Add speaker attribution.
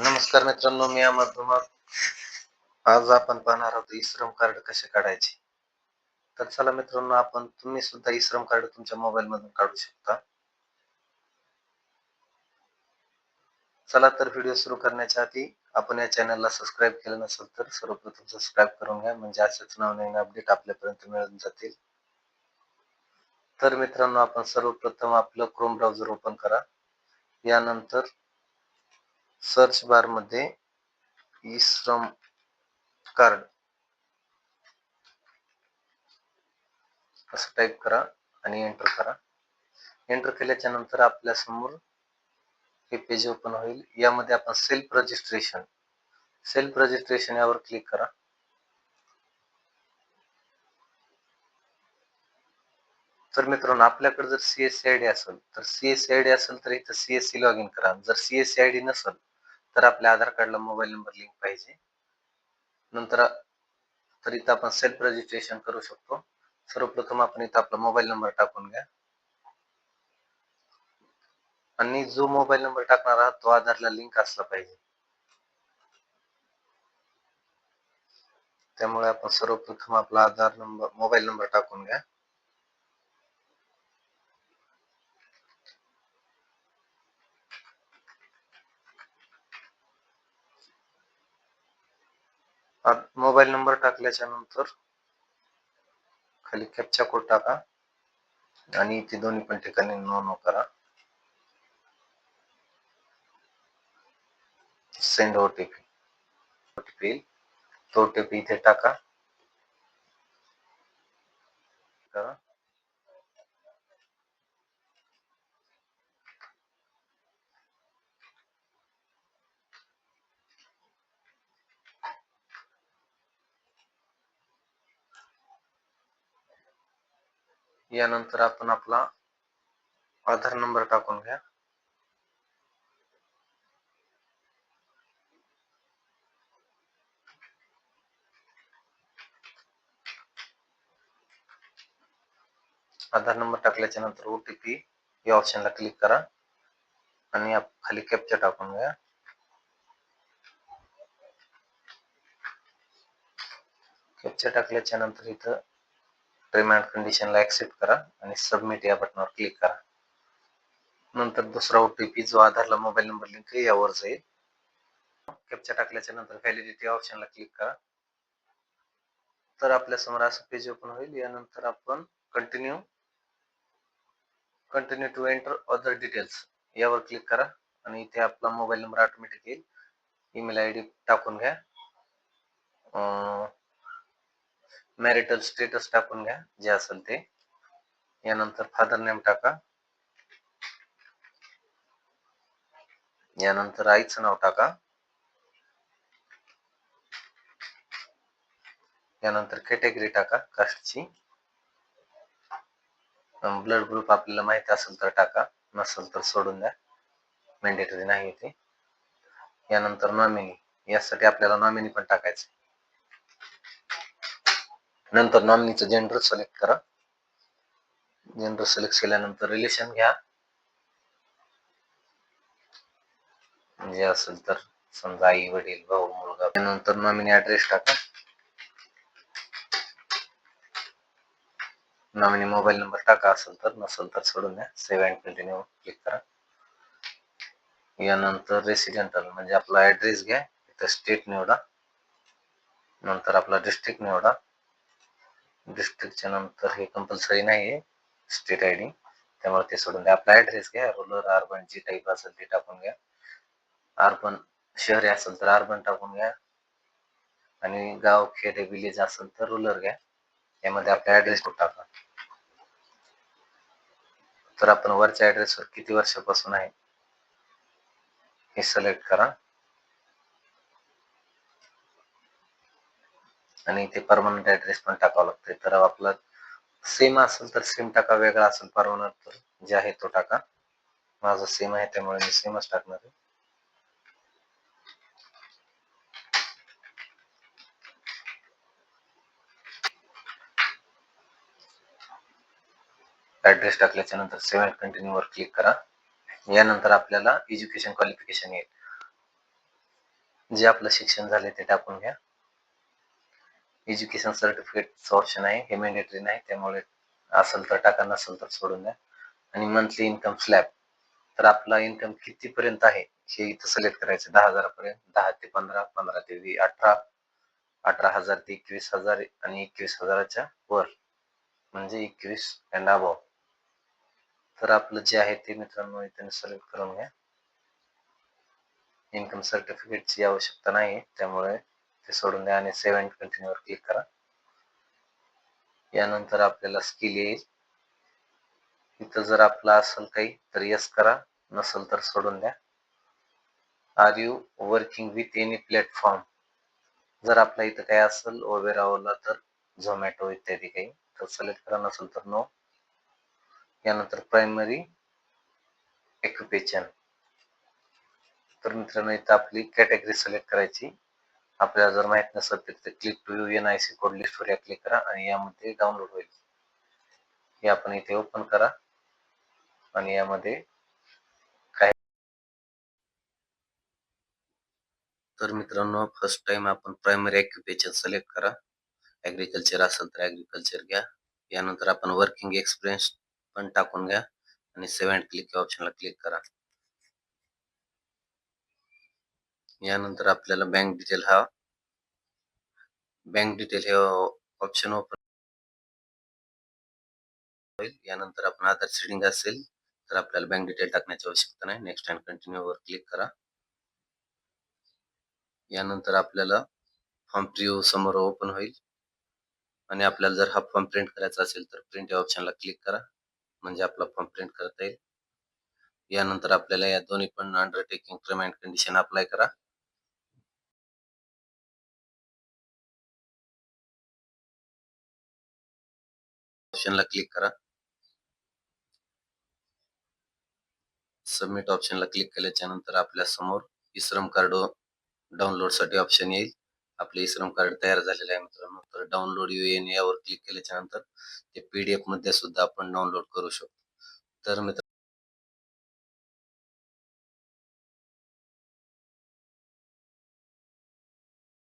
Speaker 1: नमस्कार मित्रांनो मी अमर धुमाळ. आज आपण पाहणार आहोत ई श्रम कार्ड कसे काढायचे? तर चला मित्रांनो आपण तुम्ही सुद्धा ई श्रम कार्ड तुमच्या मोबाईल मधून काढू शकता. चला तर व्हिडिओ सुरू करण्याच्या आधी आपण या चॅनलला सबस्क्राईब केलं नसेल तर सर्वप्रथम सबस्क्राईब करून घ्या म्हणजे असेच नवनवीन अपडेट आपल्यापर्यंत मिळून जातील. तर मित्रांनो आपण सर्वप्रथम आपलं क्रोम ब्राउझर ओपन करा. यानंतर सर्च बारमध्ये ई श्रम कार्ड असं टाईप करा आणि एंटर करा. एंटर केल्याच्यानंतर आपल्यासमोर हे पेज ओपन होईल. यामध्ये आपण सेल्फ रजिस्ट्रेशन सेल्फ रजिस्ट्रेशन यावर क्लिक करा. तर मित्रांनो आपल्याकडे जर सीएससी आय डी असेल तर सीएससी आय डी असेल तर इथं सीएससी लॉग इन करा. जर सीएससी आय डी नसेल तर आपल्या आधार कार्डला मोबाईल नंबर लिंक पाहिजे. नंतर तर इथं आपण सेल्फ रजिस्ट्रेशन करू शकतो. सर्वप्रथम आपण इथं आपला मोबाईल नंबर टाकून घ्या. आणि जो मोबाईल नंबर टाकणार आहात तो आधारला लिंक असला पाहिजे. त्यामुळे आपण सर्वप्रथम आपला आधार नंबर मोबाईल नंबर टाकून घ्या. मोबाईल नंबर टाकल्याच्या नंतर खाली कॅपचा कोड टाका आणि इथे दोन्ही पण ठिकाणी नोंद करा. सेंड ओटीपी ओटीपी तो ओटीपी इथे टाका. यानंतर आपण आपला आधार नंबर टाकून घ्या. आधार नंबर टाकल्याच्या नंतर ओटीपी या ऑप्शनला क्लिक करा आणि खाली कॅप्चा टाकून घ्या. कॅप्चा टाकल्याच्या नंतर इथं टर्म अँड कंडिशनला ऍक्सेप्ट करा आणि सबमिट या बटनावर क्लिक करा. नंतर दुसरा ओटीपी जो आधारला मोबाईल नंबर लिंक यावर जाईल. कॅप्चा टाकल्याच्या नंतर व्हॅलिडिटी ऑप्शनला क्लिक करा. तर आपल्यासमोर असं पेज ओपन होईल. यानंतर आपण continue continue to enter other details यावर क्लिक करा आणि इथे आपला मोबाईल नंबर ऑटोमॅटिक येईल. ईमेल आय डी टाकून घ्या. मॅरिटल स्टेटस टाकून घ्या जे असेल ते. यानंतर फादर नेम टाका. यानंतर आईचं नाव टाका. यानंतर कॅटेगरी टाका कास्टची ब्लड ग्रुप आपल्याला माहिती असेल तर टाका नसेल तर सोडून द्या. मॅन्डेटरी नाही ते. यानंतर नॉमिनी यासाठी आपल्याला नॉमिनी पण टाकायचं नंतर नॉमिनीचं जेंडर सिलेक्ट करा. जेंडर सिलेक्ट केल्यानंतर रिलेशन घ्या. जे असेल तर समजा आई वडील भाऊ मुलगा. नंतर नॉमिनी ऍड्रेस टाका. नॉमिनी मोबाईल नंबर टाका असेल तर नसेल तर सोडून द्या. सेव्ह अँड कंटिन्यू क्लिक करा. यानंतर रेसिडेंटल म्हणजे आपला ऍड्रेस घ्या. इथं स्टेट निवडा. नंतर आपला डिस्ट्रिक्ट निवडा. डिस्ट्रिक्टच्या नंतर हे कंपल्सरी नाही आहे स्टेट आय डी त्यामुळे ते सोडून द्या. आपला ऍड्रेस घ्या रुरल अर्बन जी टाईप असेल ते टाकून घ्या. अर्बन शहरी असेल तर अर्बन टाकून घ्या. आणि गाव खेडे विलेज असेल तर रुरल घ्या. यामध्ये आपला ऍड्रेस टाका. तर आपण वरच्या ऍड्रेसवर किती वर्षापासून आहे हे सिलेक्ट करा. आणि इथे परमनंट ऍड्रेस पण टाकावं लागतंय. तर आपला सेम असेल तर सेम टाका वेगळा असेल परमनंट तर जे आहे तो टाका. माझं सेम आहे त्यामुळे मी सेमच टाकणार आहे. ऍड्रेस टाकल्याच्या नंतर सेव्ह कंटिन्यू वर क्लिक करा. यानंतर आपल्याला एज्युकेशन क्वालिफिकेशन येईल. जे आपलं शिक्षण झाले ते टाकून घ्या. एज्युकेशन सर्टिफिकेटचं ऑप्शन आहे हे मॅन्डेटरी नाही त्यामुळे असेल तर टाका नसेल तर सोडून द्या. आणि मंथली इन्कम स्लॅब तर आपला इन्कम कितीपर्यंत आहे हे इथं सिलेक्ट करायचं. दहा हजारापर्यंत दहा ते पंधरा पंधरा ते वी अठरा अठरा हजार ते एकवीस हजार आणि एकवीस हजाराच्या वर. म्हणजे एकवीस अँड अबाव तर आपलं जे आहे ते मित्रांनो इथे सिलेक्ट करून घ्या. इन्कम सर्टिफिकेटची आवश्यकता नाही त्यामुळे ते सोडून द्या आणि सेव्ह अँड कंटिन्यूवर क्लिक करा. यानंतर आपल्याला स्किल येईल. इथं जर आपला असेल काही तर यस करा. नसेल तर सोडून द्या. Are you working with any platform जर आपल्या इथं काही असेल ओला तर झोमॅटो इत्यादी काही. तर सिलेक्ट करा. नसेल तर नो यानंतर प्रायमरी एक्युपेशन तर मित्रांनो इथं आपली कॅटेगरी सिलेक्ट करायची. आपल्याला जर माहीत नसेल तर click to you N I C code लिस्टवर click करा आणि यामध्ये डाउनलोड होईल. हे आपण इथे ओपन करा. आणि यामध्ये काय तर मित्रांनो फर्स्ट टाइम आपण प्रायमरी ऑक्युपेशन सिलेक्ट करा. ऍग्रिकल्चर असेल तर ऍग्रिकल्चर घ्या. यानंतर आपण वर्किंग एक्सपिरियन्स पण टाकून घ्या. आणि सेव्ह अँड क्लिक या ऑप्शनला क्लिक करा. यानंतर आपल्याला बँक डिटेल हा बँक डिटेल हे ऑप्शन ओपन होईल. यानंतर आपण आधार सिडिंग असेल तर आपल्याला बँक डिटेल टाकण्याची आवश्यकता नाही. नेक्स्ट अँड कंटिन्यू वर क्लिक करा. यानंतर आपल्याला फॉर्म प्रिव्ह्यू समोर ओपन होईल. आणि आपल्याला जर हा फॉर्म प्रिंट करायचा असेल तर प्रिंट या ऑप्शनला क्लिक करा. म्हणजे आपला फॉर्म प्रिंट करता येईल. यानंतर आपल्याला या दोन्ही पण undertaking term and condition apply करा. ऑप्शनला क्लिक करा. सबमिट ऑप्शनला क्लिक केल्याच्यानंतर आपल्यासमोर श्रम कार्ड डाउनलोडसाठी ऑप्शन येईल. आपले श्रम कार्ड तयार झालेले आहे मित्रांनो. तर डाउनलोड यू एन यावर क्लिक केल्याच्यानंतर ते पीडीएफमध्ये सुद्धा आपण डाउनलोड करू शकतो. तर मित्र